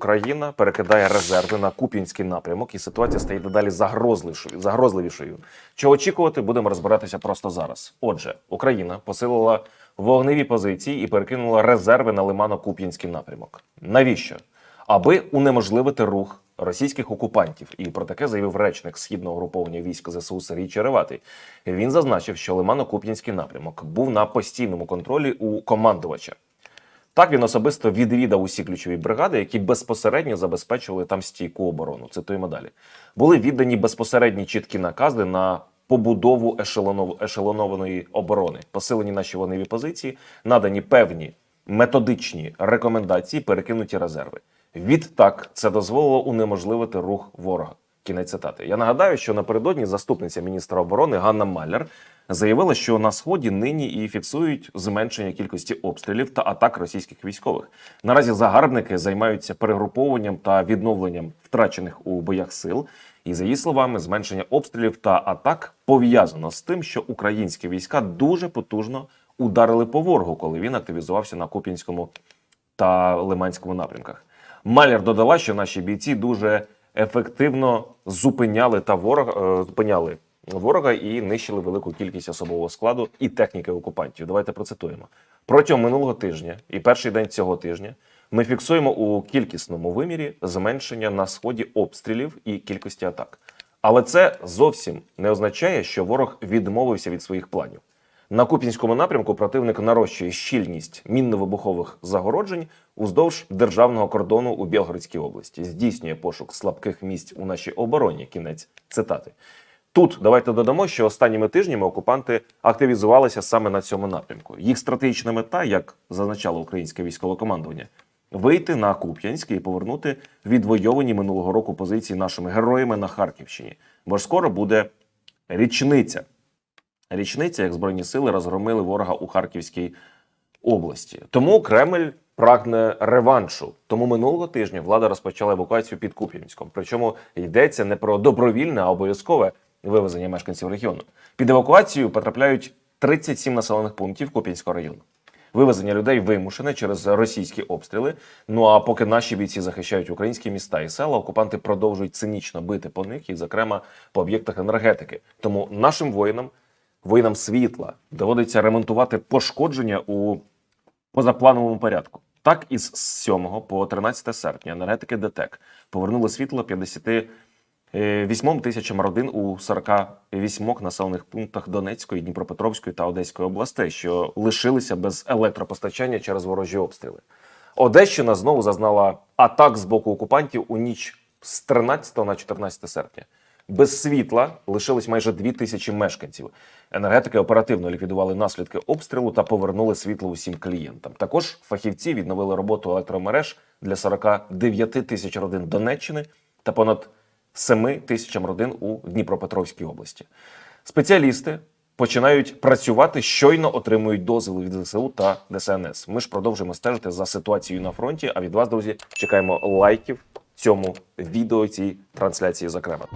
Україна перекидає резерви на Куп'янський напрямок, і ситуація стає дедалі загрозливішою. загрозливішою. Чого очікувати, будемо розбиратися просто зараз. Отже, Україна посилила вогневі позиції і перекинула резерви на Лимано-Куп'янський напрямок. Навіщо? Аби унеможливити рух російських окупантів. І про таке заявив речник східного груповання військ ЗСУ Сергій Череватий. Він зазначив, що Лимано-Куп'янський напрямок був на постійному контролі у командувача. Так він особисто відвідав усі ключові бригади, які безпосередньо забезпечували там стійку оборону. Цитуємо далі. Були віддані безпосередні чіткі накази на побудову ешелонов... ешелонованої оборони, посилені наші вогневі позиції, надані певні методичні рекомендації, перекинуті резерви. Відтак це дозволило унеможливити рух ворога. Кінець цитати. Я нагадаю, що напередодні заступниця міністра оборони Ганна Маляр заявила, що на сході нині і фіксують зменшення кількості обстрілів та атак російських військових. Наразі загарбники займаються перегруповуванням та відновленням втрачених у боях сил. І за її словами, зменшення обстрілів та атак пов'язано з тим, що українські війська дуже потужно ударили по ворогу, коли він активізувався на Куп'янському та Лиманському напрямках. Маляр додала, що наші бійці дуже ефективно зупиняли та ворога е, зупиняли ворога і нищили велику кількість особового складу і техніки окупантів. Давайте процитуємо протягом минулого тижня і перший день цього тижня. Ми фіксуємо у кількісному вимірі зменшення на сході обстрілів і кількості атак. Але це зовсім не означає, що ворог відмовився від своїх планів. На Куп'янському напрямку противник нарощує щільність мінно-вибухових загороджень уздовж державного кордону у Білгородській області, здійснює пошук слабких місць у нашій обороні. Кінець цитати. Тут давайте додамо, що останніми тижнями окупанти активізувалися саме на цьому напрямку. Їх стратегічна мета, як зазначало українське військове командування, вийти на Куп'янськ і повернути відвойовані минулого року позиції нашими героями на Харківщині. Бо ж скоро буде річниця річниця, як збройні сили розгромили ворога у Харківській області. Тому Кремль прагне реваншу. Тому минулого тижня влада розпочала евакуацію під Куп'янськом. Причому йдеться не про добровільне, а обов'язкове вивезення мешканців регіону. Під евакуацію потрапляють 37 населених пунктів Куп'янського району. Вивезення людей вимушене через російські обстріли. Ну а поки наші бійці захищають українські міста і села, окупанти продовжують цинічно бити по них і, зокрема, по об'єктах енергетики. Тому нашим воїнам, воїнам світла, доводиться ремонтувати пошкодження у позаплановому порядку. Так, із 7 по 13 серпня енергетики ДТЕК повернули світло 58 тисячам родин у 48 населених пунктах Донецької, Дніпропетровської та Одеської областей, що лишилися без електропостачання через ворожі обстріли. Одещина знову зазнала атак з боку окупантів у ніч з 13 на 14 серпня. Без світла лишились майже дві тисячі мешканців. Енергетики оперативно ліквідували наслідки обстрілу та повернули світло усім клієнтам. Також фахівці відновили роботу електромереж для 49 тисяч родин Донеччини та понад 7 тисячам родин у Дніпропетровській області. Спеціалісти починають працювати, щойно отримують дозвіл від ЗСУ та ДСНС. Ми ж продовжуємо стежити за ситуацією на фронті. А від вас, друзі, чекаємо лайків цьому відео, цій трансляції, зокрема.